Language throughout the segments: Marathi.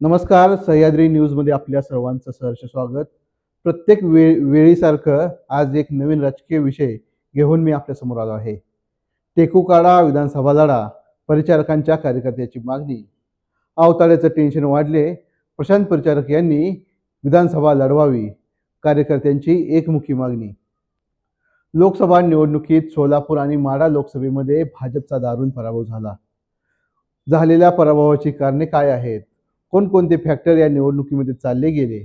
नमस्कार सह्याद्री न्यूजमध्ये आपल्या सर्वांचं सहर्ष स्वागत. प्रत्येक वे वेळीसारखं आज एक नवीन राजकीय विषय घेऊन मी आपल्यासमोर आलो आहे. टेकूकाडा विधानसभा लढा परिचारकांच्या कार्यकर्त्याची मागणी. अवताड्याचं टेन्शन वाढले प्रशांत परिचारक यांनी विधानसभा लढवावी कार्यकर्त्यांची एकमुखी मागणी. लोकसभा निवडणुकीत सोलापूर आणि माडा लोकसभेमध्ये भाजपचा दारुण पराभव झाला. झालेल्या पराभवाची कारणे काय आहेत? कोणकोणते फॅक्टर या निवडणुकीमध्ये चालले गेले?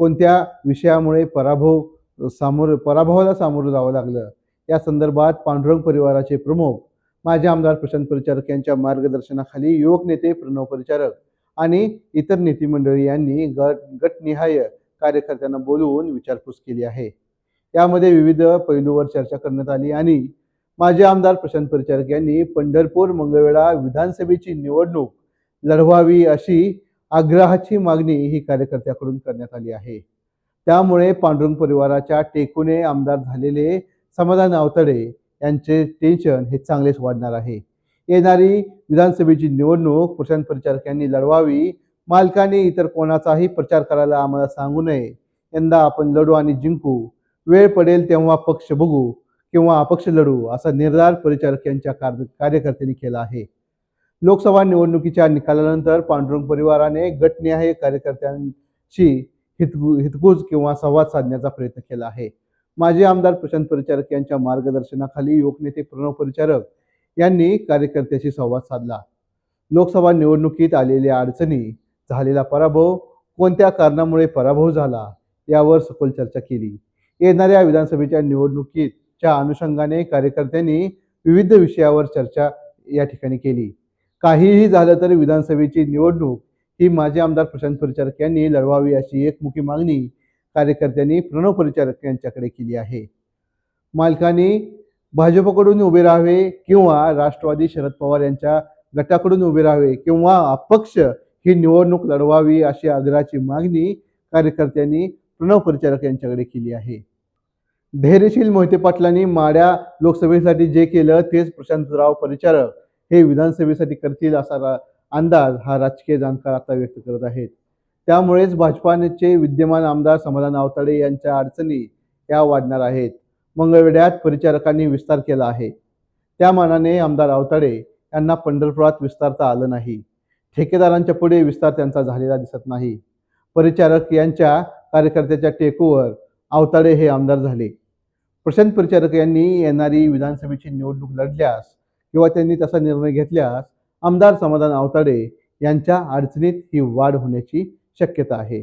कोणत्या विषयामुळे पराभव सामोरं पराभवाला सामोरं जावं लागलं? या संदर्भात पांडुरंग परिवाराचे प्रमुख माजी आमदार प्रशांत परिचारक यांच्या मार्गदर्शनाखाली युवक नेते प्रणव परिचारक आणि इतर नेते मंडळी यांनी गट गटनिहाय कार्यकर्त्यांना बोलवून विचारपूस केली आहे. यामध्ये विविध पैलूवर चर्चा करण्यात आली आणि माजी आमदार प्रशांत परिचारक यांनी पंढरपूर मंगळवेढा विधानसभेची निवडणूक लढवावी अशी आग्रहाची मागणी ही कार्यकर्त्याकडून करण्यात आली आहे. त्यामुळे पांडुरंग परिवाराच्या टेकूने आमदार झालेले समाधान आवतडे यांचे टेन्शन हे चांगलेच वाढणार आहे. येणारी विधानसभेची निवडणूक प्रशांत प्रचारकांनी लढवावी मालकाने इतर कोणाचाही प्रचार करायला आम्हाला सांगू नये. यंदा आपण लढू आणि जिंकू. वेळ पडेल तेव्हा पक्ष बघू किंवा अपक्ष लढू असा निर्धार परिचारक यांच्या कार्यकर्त्यांनी केला आहे. लोकसभा निवडणुकीच्या निकालानंतर पांडुरंग परिवाराने गटनिहाय कार्यकर्त्यांशी हितगु हितगुज किंवा संवाद साधण्याचा प्रयत्न केला आहे. माजी आमदार प्रशांत परिचारक यांच्या मार्गदर्शनाखाली युवक नेते प्रणव परिचारक यांनी कार्यकर्त्याशी संवाद साधला. लोकसभा निवडणुकीत आलेल्या अडचणी झालेला पराभव कोणत्या कारणामुळे पराभव झाला यावर सखोल चर्चा केली. येणाऱ्या विधानसभेच्या निवडणुकीच्या अनुषंगाने कार्यकर्त्यांनी विविध विषयावर चर्चा या ठिकाणी केली. काहीही झालं तरी विधानसभेची निवडणूक ही माजी आमदार प्रशांत परिचारक यांनी लढवावी अशी एकमुखी मागणी कार्यकर्त्यांनी प्रणव परिचारक यांच्याकडे केली आहे. मालकांनी भाजपकडून उभे राहावे किंवा राष्ट्रवादी शरद पवार यांच्या गटाकडून उभे राहावे किंवा अपक्ष ही निवडणूक लढवावी अशी आग्रहाची मागणी कार्यकर्त्यांनी प्रणव परिचारक यांच्याकडे केली आहे. धैर्यशील मोहिते पाटलांनी माड्या लोकसभेसाठी जे केलं तेच प्रशांतराव परिचारक हे विधानसभेसाठी करतील असा अंदाज हा राजकीय जाणकार आता व्यक्त करत आहेत. त्यामुळेच भाजपाचे विद्यमान आमदार समाधान आवताडे यांच्या अडचणी या वाढणार आहेत. मंगळवेढ्यात परिचारकांनी विस्तार केला आहे. त्या मानाने आमदार आवताडे यांना पंढरपुरात विस्तारता आलं नाही. ठेकेदारांच्या पुढे विस्तार त्यांचा झालेला दिसत नाही. परिचारक यांच्या कार्यकर्त्याच्या टेकूवर आवताडे हे आमदार झाले. प्रशांत परिचारक यांनी येणारी विधानसभेची निवडणूक लढल्यास किंवा त्यांनी तसा निर्णय घेतल्यास आमदार समाधान आवताडे यांच्या अडचणीत ही वाढ होण्याची शक्यता आहे.